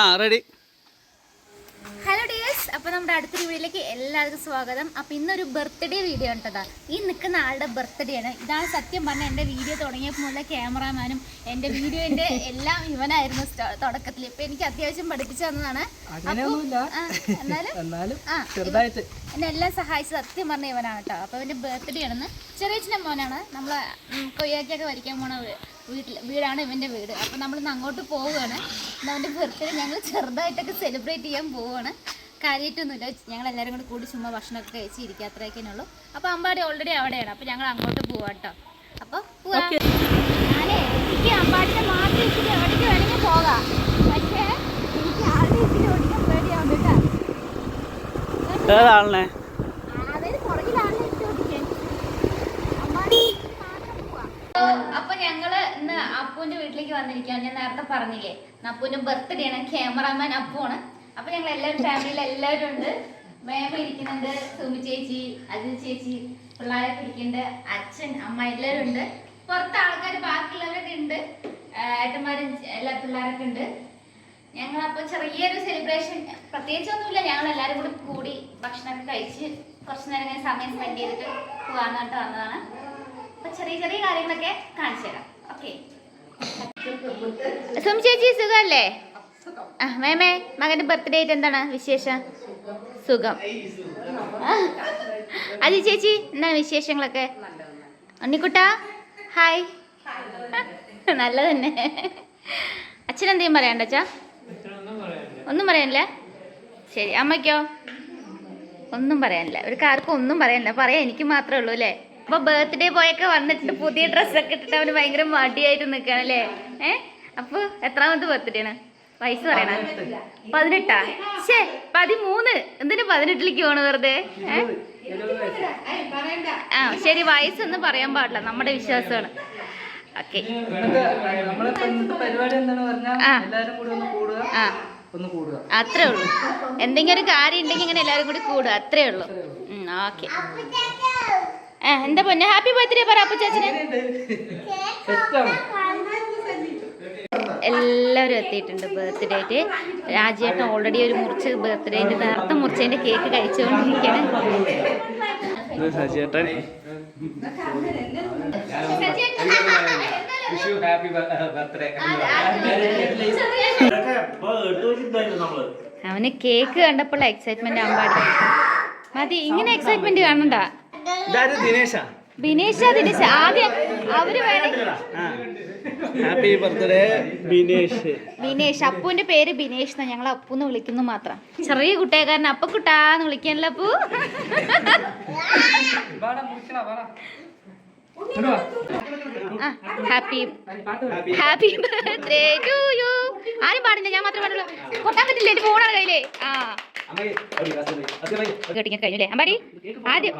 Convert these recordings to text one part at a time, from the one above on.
ആ ready hello dears അപ്പോൾ നമ്മുടെ അടുത്തൊരു വീഡിയോയിലേക്ക് എല്ലാവർക്കും സ്വാഗതം. അപ്പോൾ ഇന്നൊരു ബർത്ത്ഡേ വീഡിയോ ഉണ്ടതാ ഈ നിൽക്കുന്ന ആളുടെ ബർത്ത്ഡേ ആണ്. ഇതാണ് സത്യം പറഞ്ഞ എന്റെ വീഡിയോ തുടങ്ങിയപ്പോൾ മുതലേ ക്യാമറാമാനും എന്റെ വീഡിയോന്റെ എല്ലാം ഇവനായിരുന്നു തുടക്കത്തിൽ ഇപ്പം എനിക്ക് അത്യാവശ്യം പഠിപ്പിച്ചു തന്നതാണ്. എന്നാലും എന്നെ എല്ലാം സഹായിച്ചത് സത്യം പറഞ്ഞ ഇവനാണ് കേട്ടോ. അപ്പോൾ ബർത്ത്ഡേ ആണെന്ന്. ചെറിയ ചിന്ന മോനാണ്. നമ്മൾ കൊയ്യാക്കിയൊക്കെ വരയ്ക്കാൻ പോണ വീട്ടിൽ വീടാണ് ഇവന്റെ വീട്. അപ്പോൾ നമ്മളിന്ന് അങ്ങോട്ട് പോവുകയാണ്. ഇന്ന് അവന്റെ ബർത്ത്ഡേ ഞങ്ങൾ ചെറുതായിട്ടൊക്കെ സെലിബ്രേറ്റ് ചെയ്യാൻ പോവുകയാണ്. കാര്യമായിട്ടൊന്നുമില്ല ഞങ്ങൾ എല്ലാവരും കൂടി കൂടി ചുമ്മാ ഭക്ഷണമൊക്കെ കഴിച്ച് ഇരിക്കുക അത്രയൊക്കെ ഉള്ളൂ. അപ്പോൾ അമ്പാടി ഓൾറെഡി അവിടെയാണ്. അപ്പോൾ ഞങ്ങൾ അങ്ങോട്ട് പോവാം കേട്ടോ അപ്പോൾ പോവാം. ഞാനേ എനിക്ക് അമ്പാടിനെ മാത്രം ഇച്ചിരി എവിടേക്ക് വേണമെങ്കിൽ പോകാം. പക്ഷേ എനിക്ക് ആളുടെ ഇച്ചിരി ഓടിക്കാൻ പേടിയാവും കേട്ടോ ഏതാളിനെ അതായത് പുറകിലാണ് ഇട്ട് ഓടിക്കാൻ. അമ്മാടി മാത്രം പോവാ. അപ്പൊ ഞങ്ങൾ ഇന്ന് അപ്പുവിന്റെ വീട്ടിലേക്ക് വന്നിരിക്കുകയാണ്. ഞാൻ നേരത്തെ പറഞ്ഞില്ലേ അപ്പുവിന്റെ ബർത്ത്ഡേ ആണ്. ക്യാമറാമാൻ അപ്പുവാണ് അപ്പൊ ഞങ്ങൾ എല്ലാവരും ഫാമിലിയിൽ എല്ലാവരും ഉണ്ട്. മേമ ഇരിക്കുന്നുണ്ട് സുമി ചേച്ചി അജിത് ചേച്ചി പിള്ളേരൊക്കെ ഇരിക്കുന്നുണ്ട് അച്ഛൻ അമ്മ എല്ലാവരും ഉണ്ട്. പുറത്ത് ആൾക്കാർ ബാക്കിയുള്ളവരൊക്കെ ഉണ്ട്. ഏട്ടന്മാരും എല്ലാ പിള്ളേരൊക്കെ ഉണ്ട്. ഞങ്ങൾ അപ്പോൾ ചെറിയൊരു സെലിബ്രേഷൻ പ്രത്യേകിച്ചൊന്നുമില്ല. ഞങ്ങൾ എല്ലാവരും കൂടി കൂടി ഭക്ഷണമൊക്കെ കഴിച്ച് കുറച്ച് നേരം ഞാൻ സമയം സ്പെൻഡ് ചെയ്തിട്ട് പോകാൻ വന്നതാണ്. അപ്പൊ ചെറിയ ചെറിയ കാര്യങ്ങളൊക്കെ കാണിച്ചു തരാം. സും ചേച്ചി സുഖമല്ലേ ആ മേമേ മകന്റെ ബർത്ത്ഡേ ആയിട്ട് എന്താണ് വിശേഷം? സുഖം. അജി ചേച്ചി എന്താണ് വിശേഷങ്ങളൊക്കെ? ഉണ്ണിക്കുട്ട ഹായ്. നല്ല തന്നെ അച്ഛൻ എന്തെങ്കിലും പറയണ്ട അച്ഛാ? ഒന്നും പറയാനില്ല. ശരി അമ്മയ്ക്കോ? ഒന്നും പറയാനില്ല. ഒരു ആർക്കും ഒന്നും പറയാനില്ല. പറയാം എനിക്ക് മാത്രമേ ഉള്ളൂ അല്ലേ? അപ്പൊ ബർത്ത്ഡേ പോയൊക്കെ വന്നിട്ട് പുതിയ ഡ്രസ്സൊക്കെ ഇട്ടിട്ട് അവന് ഭയങ്കര മടിയായിട്ട് നിൽക്കുകയാണ് അല്ലേ? ഏ? അപ്പൊ എത്രാമത്തെ ബർത്ത്ഡേ ആണ്? വയസ്സ് പറയണ? പതിനെട്ടാ? ശേ പതിമൂന്ന്. എന്തിനു പതിനെട്ടിലേക്ക് പോണു വെറുതെ? ആ ശരി വയസ്സൊന്നും പറയാൻ പാടില്ല. നമ്മുടെ വിശ്വാസമാണ്. ഓക്കെ. അത്രേ ഉള്ളൂ. എന്തെങ്കിലും ഒരു കാര്യം ഉണ്ടെങ്കിൽ ഇങ്ങനെ എല്ലാവരും കൂടി കൂടുക. അത്രേ ഉള്ളൂ. ഓക്കെ. എന്താ പൊന്നെ. ഹാപ്പി ബർത്ത്ഡേ പറ അപ്പു ചാച്ചന്. എല്ലാവരും എത്തിയിട്ടുണ്ട് ബർത്ത്ഡേ ആയിട്ട്. രാജേട്ടൻ ഓൾറെഡി ഒരു മുറിച്ച് ബർത്ത്ഡേന്റെ നേരത്തെ മുറിച്ചതിന്റെ കേക്ക് കഴിച്ചുകൊണ്ടിരിക്കുകയാണ്. വിഷു ഹാപ്പി ബർത്ത്ഡേ അവന് കേക്ക് കണ്ടപ്പോൾ എക്സൈറ്റ്മെന്റ് ആവാൻ പാടില്ല. മതി ഇങ്ങനെ എക്സൈറ്റ്മെന്റ് കാണണ്ട. ബിനേഷ ദിനേശ. ആദ്യം അവർ ഹാപ്പി ബർത്ത്ഡേ ബിനേഷ് ബിനേഷ്. അപ്പുവിന്റെ പേര് ബിനേഷ് എന്നാ ഞങ്ങൾ അപ്പുന്ന് വിളിക്കുന്നു മാത്രം. ചെറിയ കുട്ടിയെക്കാരൻ അപ്പ കുട്ടാന്ന് വിളിക്കാനല്ല അപ്പു? വാടാ മുറിക്കണ വാടാ. Happy happy birthday to you ആരും പാടില്ല ഞാൻ മാത്രമേ പാടുള്ളൂ. കൊട്ടാൻ പറ്റില്ല? എന്റെ ഫോണാണ് കയ്യിലേ? ആ. കേട്ടിങ്ങനെ കഴിഞ്ഞു അല്ലേ? അമ്പാടി ആദ്യം.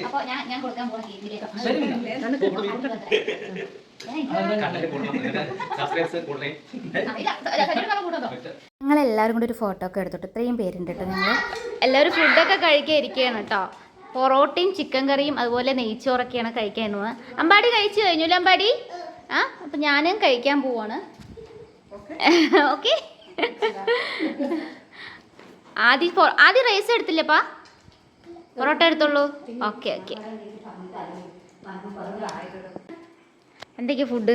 അപ്പൊ ഞാൻ ഞാൻ കൊടുക്കാൻ. ഞങ്ങൾ എല്ലാവരും കൂടി ഒരു ഫോട്ടോ ഒക്കെ എടുത്തിട്ട് ഇത്രയും പേരുണ്ട് കേട്ടോ ഞങ്ങൾ എല്ലാവരും ഫുഡൊക്കെ കഴിക്കാൻ ഇരിക്കുകയാണ് കേട്ടോ പൊറോട്ടയും ചിക്കൻ കറിയും അതുപോലെ നെയ്ച്ചോറൊക്കെയാണ് കഴിക്കാൻ അമ്പാടി കഴിച്ചു കഴിഞ്ഞു അമ്പാടി? ആ അപ്പം ഞാനും കഴിക്കാൻ പോവാണ്. ഓക്കെ. ആദ്യ ആദ്യം റൈസ് എടുത്തില്ലേപ്പാ പൊറോട്ട എടുത്തുള്ളൂ ഓക്കെ ഓക്കെ. എന്തൊക്കെയാ ഫുഡ്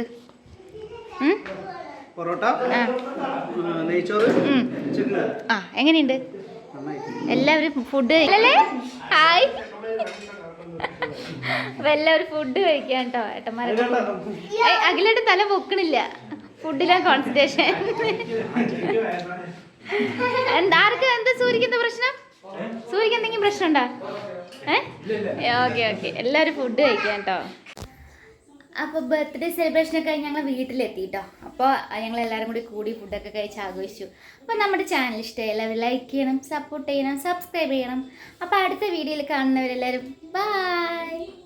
പൊറോട്ട ആ. നെയ്ച്ചോറ് ആ എങ്ങനെയുണ്ട്? എല്ലാവരും ഫുഡ് അല്ലേ? ഹായ്. അപ്പൊ ഒരു ഫുഡ് കഴിക്കാൻ കേട്ടോ ഏട്ടന്മാരെ അഖിലേട്ട് തല പൊക്കണില്ല. ഫുഡിലാ കോൺസെൻട്രേഷൻ എന്താ ആർക്ക് എന്താ സൂര്യക്ക് എന്താ പ്രശ്നം സൂര്യക്ക് എന്തെങ്കിലും പ്രശ്നം ഉണ്ടോ ഏ ഓക്കെ ഓക്കെ. എല്ലാവരും ഫുഡ് കഴിക്കാം കേട്ടോ അപ്പോൾ ബർത്ത്ഡേ സെലിബ്രേഷൻ ഒക്കെ കഴിഞ്ഞ് ഞങ്ങൾ വീട്ടിലെത്തി കേട്ടോ അപ്പോൾ ഞങ്ങൾ എല്ലാവരും കൂടി കൂടി ഫുഡൊക്കെ കഴിച്ച് ആഘോഷിച്ചു. അപ്പോൾ നമ്മുടെ ചാനൽ ഇഷ്ടമായി ലൈക്ക് ചെയ്യണം സപ്പോർട്ട് ചെയ്യണം സബ്സ്ക്രൈബ് ചെയ്യണം. അപ്പോൾ അടുത്ത വീഡിയോയിൽ കാണുന്നവരെല്ലാവരും ബൈ